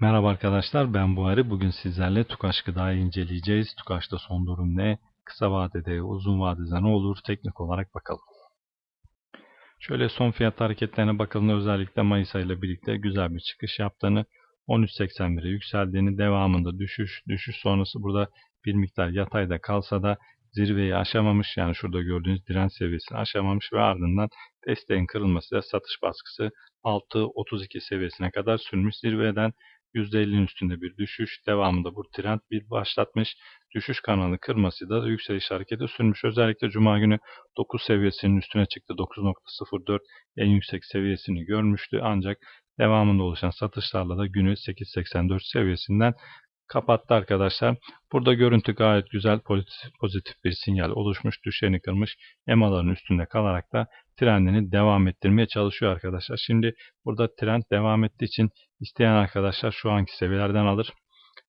Merhaba arkadaşlar ben Buhari. Bugün sizlerle Tukaş Gıda'yı inceleyeceğiz. Tukaş'ta son durum ne? Kısa vadede, uzun vadede ne olur? Teknik olarak bakalım. Şöyle son fiyat hareketlerine bakalım. Özellikle Mayıs ayıyla birlikte güzel bir çıkış yaptığını, 13.81'e yükseldiğini, devamında düşüş, düşüş sonrası burada bir miktar yatayda kalsa da zirveyi aşamamış. Yani şurada gördüğünüz direnç seviyesini aşamamış ve ardından desteğin kırılmasıyla satış baskısı 6.32 seviyesine kadar sürmüş. Zirveden %50'nin üstünde bir düşüş. Devamında bu trend bir başlatmış. Düşüş kanalı kırması da yükseliş hareketi sürmüş. Özellikle Cuma günü 9 seviyesinin üstüne çıktı. 9.04 en yüksek seviyesini görmüştü. Ancak devamında oluşan satışlarla da günü 8.84 seviyesinden kapattı arkadaşlar. Burada görüntü gayet güzel pozitif bir sinyal oluşmuş. Düşeni kırmış. EMA'ların üstünde kalarak da trendini devam ettirmeye çalışıyor arkadaşlar. Şimdi burada trend devam ettiği için isteyen arkadaşlar şu anki seviyelerden alır.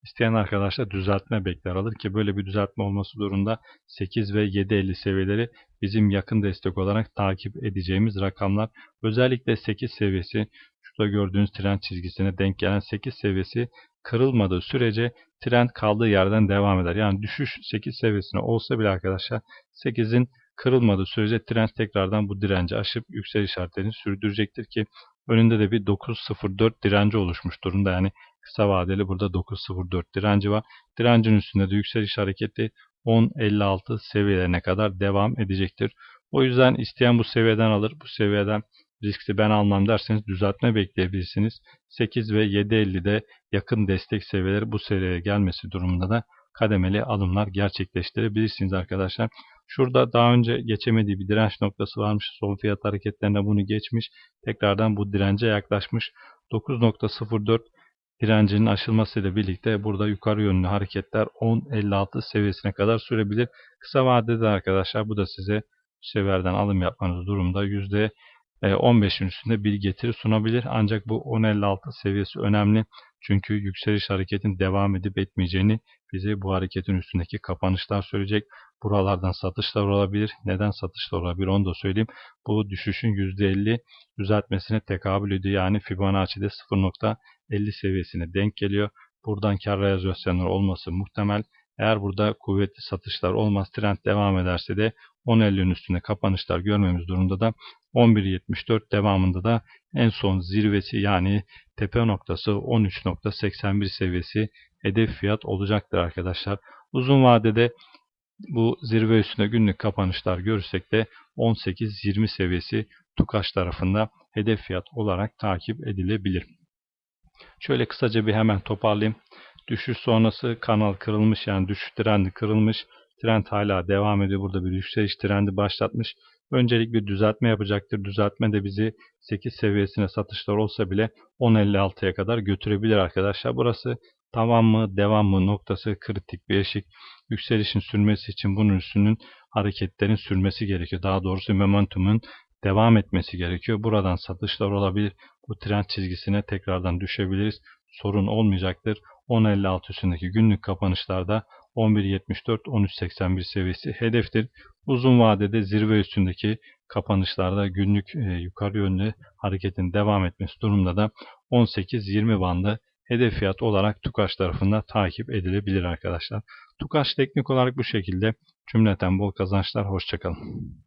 İsteyen arkadaşlar düzeltme bekler alır ki böyle bir düzeltme olması durumunda 8 ve 7.50 seviyeleri bizim yakın destek olarak takip edeceğimiz rakamlar. Özellikle 8 seviyesi şurada gördüğünüz trend çizgisine denk gelen 8 seviyesi kırılmadığı sürece trend kaldığı yerden devam eder. Yani düşüş 8 seviyesine olsa bile arkadaşlar 8'in kırılmadığı sürece trend tekrardan bu direnci aşıp yükseliş işaretlerini sürdürecektir ki önünde de bir 9.04 direnci oluşmuş durumda. Yani kısa vadeli burada 9.04 direnci var. Direncin üstünde de yükseliş hareketi 10.56 seviyelerine kadar devam edecektir. O yüzden isteyen bu seviyeden alır. Bu seviyeden riskli ben almam derseniz düzeltme bekleyebilirsiniz. 8 ve 7.50'de yakın destek seviyeleri bu seviyeye gelmesi durumunda da kademeli alımlar gerçekleştirebilirsiniz arkadaşlar. Şurada daha önce geçemediği bir direnç noktası varmış. Son fiyat hareketlerinde bunu geçmiş. Tekrardan bu dirence yaklaşmış. 9.04 direncinin aşılmasıyla birlikte burada yukarı yönlü hareketler 10.56 seviyesine kadar sürebilir. Kısa vadede arkadaşlar bu da size seviyeden alım yapmanız durumda %15'in üstünde bir getiri sunabilir. Ancak bu 10.56 seviyesi önemli. Çünkü yükseliş hareketin devam edip etmeyeceğini bize bu hareketin üstündeki kapanışlar söyleyecek. Buralardan satışlar olabilir. Neden satışlar olabilir onu da söyleyeyim. Bu düşüşün %50 düzeltmesine tekabül ediyor. Yani Fibonacci'de 0.50 seviyesine denk geliyor. Buradan kar realizasyonları olması muhtemel. Eğer burada kuvvetli satışlar olmaz, trend devam ederse de 10.50'nin üstünde kapanışlar görmemiz durumda da 11.74 devamında da en son zirvesi yani tepe noktası 13.81 seviyesi hedef fiyat olacaktır arkadaşlar. Uzun vadede bu zirve üstünde günlük kapanışlar görürsek de 18-20 seviyesi Tukaş tarafında hedef fiyat olarak takip edilebilir. Şöyle kısaca bir hemen toparlayayım. Düşüş sonrası kanal kırılmış yani düşüş trendi kırılmış. Trend hala devam ediyor. Burada bir yükseliş trendi başlatmış. Öncelik bir düzeltme yapacaktır. Düzeltme de bizi 8 seviyesine satışlar olsa bile 10.56'ya kadar götürebilir arkadaşlar. Burası tamam mı devam mı noktası kritik bir eşik. Yükselişin sürmesi için bunun üstünün hareketlerin sürmesi gerekiyor. Daha doğrusu momentumun devam etmesi gerekiyor. Buradan satışlar olabilir. Bu trend çizgisine tekrardan düşebiliriz. Sorun olmayacaktır. 10.56 üstündeki günlük kapanışlarda 11.74-13.81 seviyesi hedeftir. Uzun vadede zirve üstündeki kapanışlarda günlük e, yukarı yönlü hareketin devam etmesi durumunda da 18-20 bandı hedef fiyat olarak Tukaş tarafından takip edilebilir arkadaşlar. Tukaş teknik olarak bu şekilde cümleten bol kazançlar. Hoşçakalın.